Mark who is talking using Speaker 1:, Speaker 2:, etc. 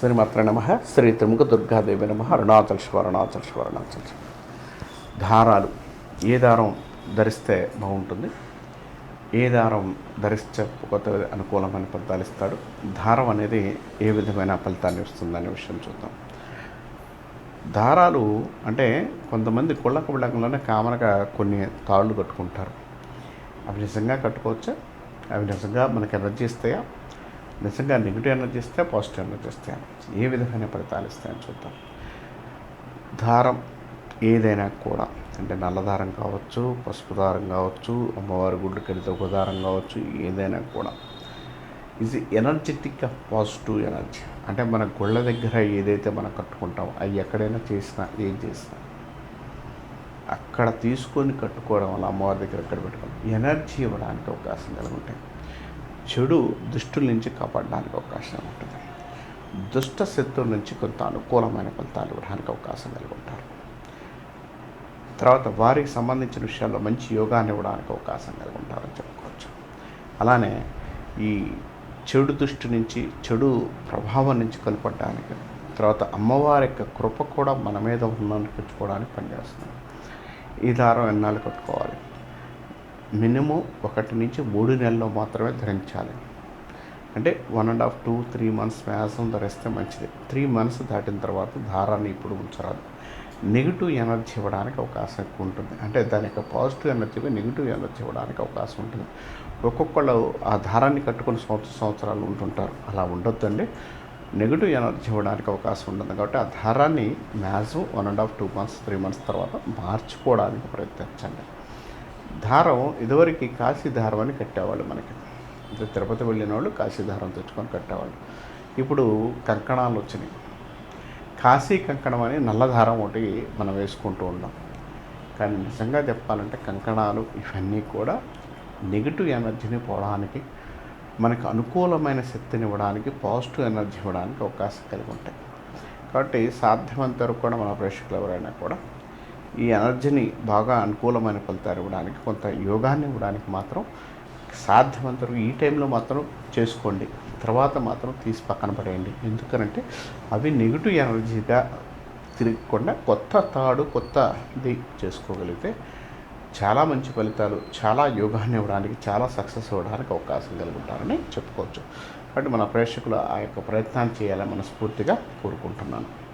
Speaker 1: శ్రీమాత్ర నమ. శ్రీ త్రిముఖ దుర్గాదేవి నమ. అరుణాచల్ శివ అరుణాచల్ శివ అరుణాచల్ శివ. దారాలు ఏ దారం ధరిస్తే బాగుంటుంది? ఏ దారం ధరిస్తే కొత్త అనుకూలమైన ఫలితాలు ఇస్తాడు? దారం అనేది ఏ విధమైన ఫలితాన్ని ఇస్తుందనే విషయం చూద్దాం. దారాలు అంటే కొంతమంది కుళ్ళక బిళ్ళకంలోనే కామన్గా కొన్ని తాళ్ళు కట్టుకుంటారు. అవి నిజంగా కట్టుకోవచ్చా? అవి నిజంగా మనకి ఎనర్జీ ఇస్తాయా? నిజంగా నెగిటివ్ ఎనర్జీ ఇస్తే పాజిటివ్ ఎనర్జీ ఇస్తే ఏ విధమైన ఫలితాలు ఇస్తాయని చూద్దాం. దారం ఏదైనా కూడా అంటే నల్ల దారం కావచ్చు పసుపు దారం కావచ్చు అమ్మవారి గుడ్డుకి వెళ్తే ఒక దారం కావచ్చు ఏదైనా కూడా. ఇది ఎనర్జెటిక్ పాజిటివ్ ఎనర్జీ అంటే మన గుళ్ళ దగ్గర ఏదైతే మనం కట్టుకుంటామో అవి ఎక్కడైనా చేసినా ఏం చేసినా అక్కడ తీసుకొని కట్టుకోవడం వల్ల అమ్మవారి దగ్గర ఎక్కడ పెట్టుకోవడం ఎనర్జీ ఇవ్వడానికి అవకాశం కలిగి ఉంటాయి చెడు దుష్టుల నుంచి కాపాడడానికి అవకాశం ఉంటుంది. దుష్ట శత్రువుల నుంచి కొంత అనుకూలమైన ఫలితాలు ఇవ్వడానికి అవకాశం కలిగి ఉంటారు. తర్వాత వారికి సంబంధించిన విషయాల్లో మంచి యోగాన్ని ఇవ్వడానికి అవకాశం కలిగి ఉంటారని చెప్పుకోవచ్చు. అలానే ఈ చెడు దృష్టి నుంచి చెడు ప్రభావం నుంచి కలుపడడానికి తర్వాత అమ్మవారి యొక్క కృప కూడా మన మీద ఉందనిపించుకోవడానికి పనిచేస్తుంది. ఈ దారం ఎన్నాళ్ళు కట్టుకోవాలి? మినిమం ఒకటి నుంచి మూడు నెలల్లో మాత్రమే ధరించాలి. అంటే one and half two three months maximum ధరిస్తే మంచిది. త్రీ మంత్స్ దాటిన తర్వాత దారాన్ని ఇప్పుడు ఉంచరాదు. నెగిటివ్ ఎనర్జీ ఇవ్వడానికి అవకాశం ఎక్కువ ఉంటుంది. అంటే దాని యొక్క పాజిటివ్ ఎనర్జీకి నెగిటివ్ ఎనర్జీ ఇవ్వడానికి అవకాశం ఉంటుంది. ఒక్కొక్కళ్ళు ఆ దారాన్ని కట్టుకుని సంవత్సర సంవత్సరాలు ఉంటుంటారు. అలా ఉండొద్దండి. నెగిటివ్ ఎనర్జీ ఇవ్వడానికి అవకాశం ఉంటుంది కాబట్టి ఆ దారాన్ని maximum one and half two months three months తర్వాత మార్చుకోవడానికి ప్రయత్నించండి. దారం ఇదివరకు కాశీ దారం అని కట్టేవాళ్ళు మనకి. అంటే తిరుపతి వెళ్ళిన వాళ్ళు కాశీ దారం తెచ్చుకొని కట్టేవాళ్ళు. ఇప్పుడు కంకణాలు వచ్చినాయి. కాశీ కంకణం అని నల్లధారం ఒకటి మనం వేసుకుంటూ ఉన్నాం. కానీ నిజంగా చెప్పాలంటే కంకణాలు ఇవన్నీ కూడా నెగిటివ్ ఎనర్జీని పోవడానికి మనకు అనుకూలమైన శక్తిని ఇవ్వడానికి పాజిటివ్ ఎనర్జీ ఇవ్వడానికి అవకాశం కలిగి ఉంటాయి. కాబట్టి సాధ్యమంత వరకు కూడా మన ప్రేక్షకులు ఎవరైనా కూడా ఈ ఎనర్జీని బాగా అనుకూలమైన ఫలితాలు ఇవ్వడానికి కొంత యోగాన్ని ఇవ్వడానికి మాత్రం సాధ్యమంత ఈ టైంలో మాత్రం చేసుకోండి. తర్వాత మాత్రం తీసి పక్కన పడేయండి. ఎందుకనంటే అవి నెగిటివ్ ఎనర్జీగా తిరగకుండా కొత్త తాడు కొత్తది చేసుకోగలిగితే చాలా మంచి ఫలితాలు చాలా యోగాన్ని ఇవ్వడానికి చాలా సక్సెస్ అవ్వడానికి అవకాశం కలుగుంటారని చెప్పుకోవచ్చు. కాబట్టి మన ప్రేక్షకులు ఆ యొక్క ప్రయత్నాన్ని చేయాలని మనస్ఫూర్తిగా కోరుకుంటున్నాను.